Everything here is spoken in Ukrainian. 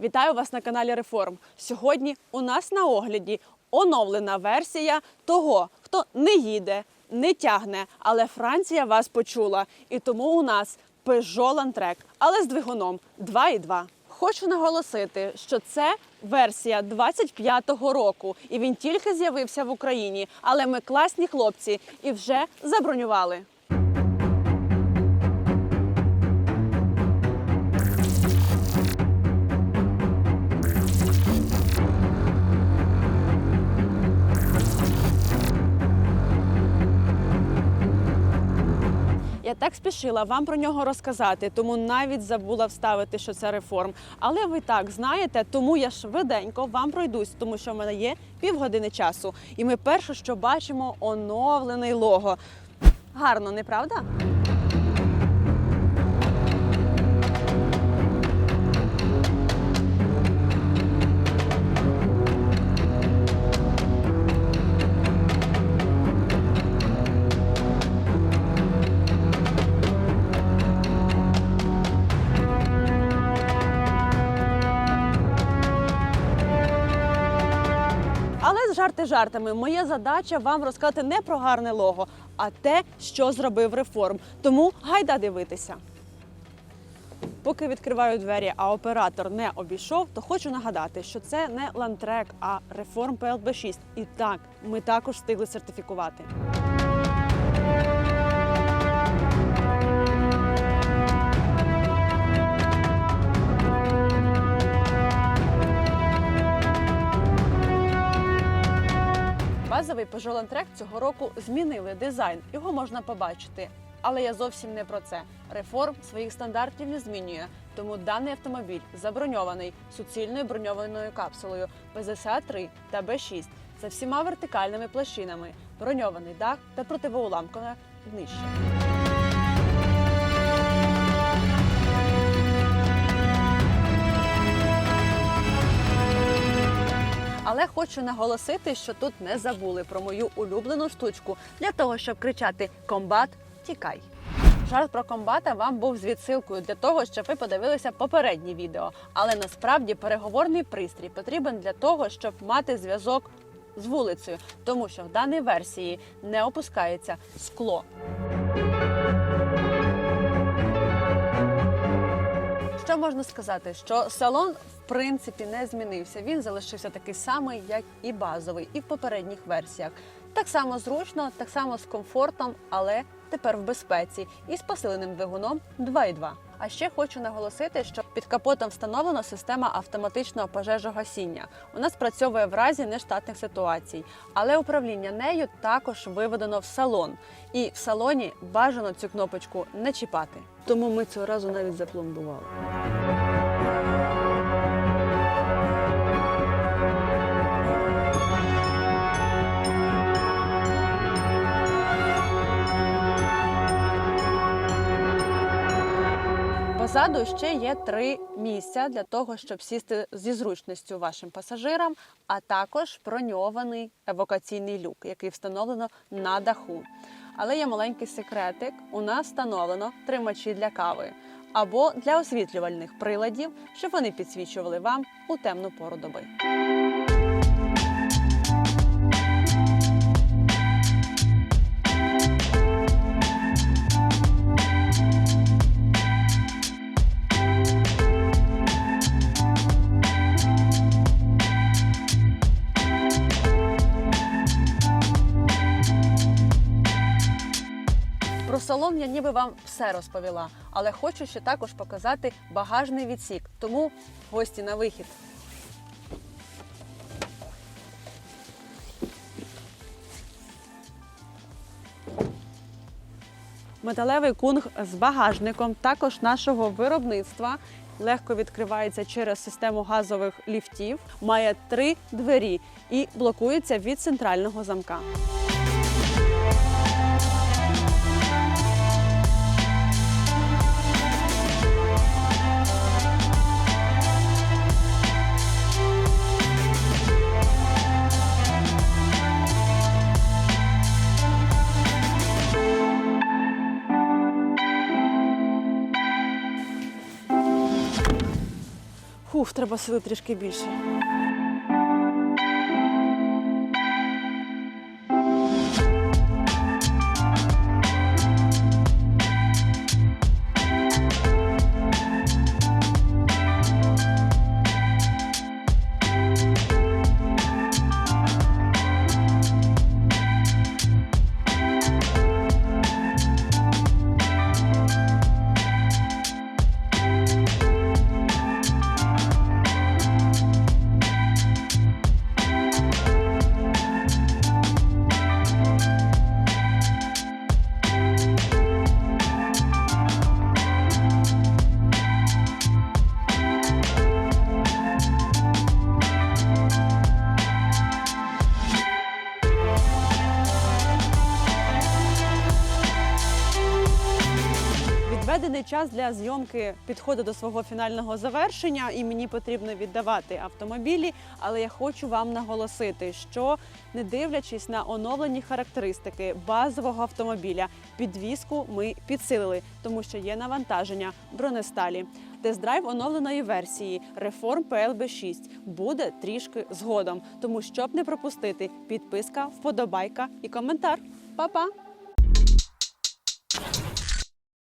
Вітаю вас на каналі Реформ. Сьогодні у нас на огляді оновлена версія того, хто не їде, не тягне, але Франція вас почула. І тому у нас Peugeot Landtrek, але з двигуном 2.2. Хочу наголосити, що це версія 25-го року, і він тільки з'явився в Україні. Але ми класні хлопці і вже забронювали. Я так спішила вам про нього розказати, тому навіть забула вставити, що це реформ. Але ви так знаєте, тому я швиденько вам пройдусь, тому що в мене є півгодини часу. І ми перше, що бачимо, оновлений лого. Гарно, не правда? Жарти жартами, моя задача вам розказати не про гарне лого, а те, що зробив реформ. Тому гайда дивитися. Поки відкриваю двері, а оператор не обійшов, то хочу нагадати, що це не лантрек, а реформ ПЛБ 6 І так, ми також встигли сертифікувати. Базовий Peugeot Landtrek цього року змінили дизайн. Його можна побачити. Але я зовсім не про це. Реформ своїх стандартів не змінює. Тому даний автомобіль заброньований суцільною броньованою капсулою ПЗСА 3 та Б6 за всіма вертикальними площинами, броньований дах та противоуламкове днище. Хочу наголосити, що тут не забули про мою улюблену штучку для того, щоб кричати Комбат, тікай. Жарт про комбата вам був з відсилкою для того, щоб ви подивилися попереднє відео. Але насправді переговорний пристрій потрібен для того, щоб мати зв'язок з вулицею, тому що в даній версії не опускається скло. Що можна сказати? Що салон в принципі не змінився. Він залишився такий самий, як і базовий, і в попередніх версіях. Так само зручно, так само з комфортом, але тепер в безпеці і з посиленим двигуном 2.2. А ще хочу наголосити, що під капотом встановлена система автоматичного пожежогасіння. Вона спрацьовує в разі нештатних ситуацій, але управління нею також виведено в салон. І в салоні бажано цю кнопочку не чіпати. Тому ми цього разу навіть запломбували. Позаду ще є три місця для того, щоб сісти зі зручністю вашим пасажирам, а також броньований евакуаційний люк, який встановлено на даху. Але є маленький секретик: у нас встановлено тримачі для кави або для освітлювальних приладів, щоб вони підсвічували вам у темну пору доби. Салон я ніби вам все розповіла, але хочу ще також показати багажний відсік. Тому гості на вихід. Металевий кунг з багажником також нашого виробництва. Легко відкривається через систему газових ліфтів, має три двері і блокується від центрального замка. Фух, треба сили трішки більше. Відведений час для зйомки підходить до свого фінального завершення, і мені потрібно віддавати автомобілі. Але я хочу вам наголосити, що не дивлячись на оновлені характеристики базового автомобіля, підвізку ми підсилили, тому що є навантаження бронесталі. Тест-драйв оновленої версії Reform PLB 6 буде трішки згодом. Тому щоб не пропустити, підписка, вподобайка і коментар. Па-па!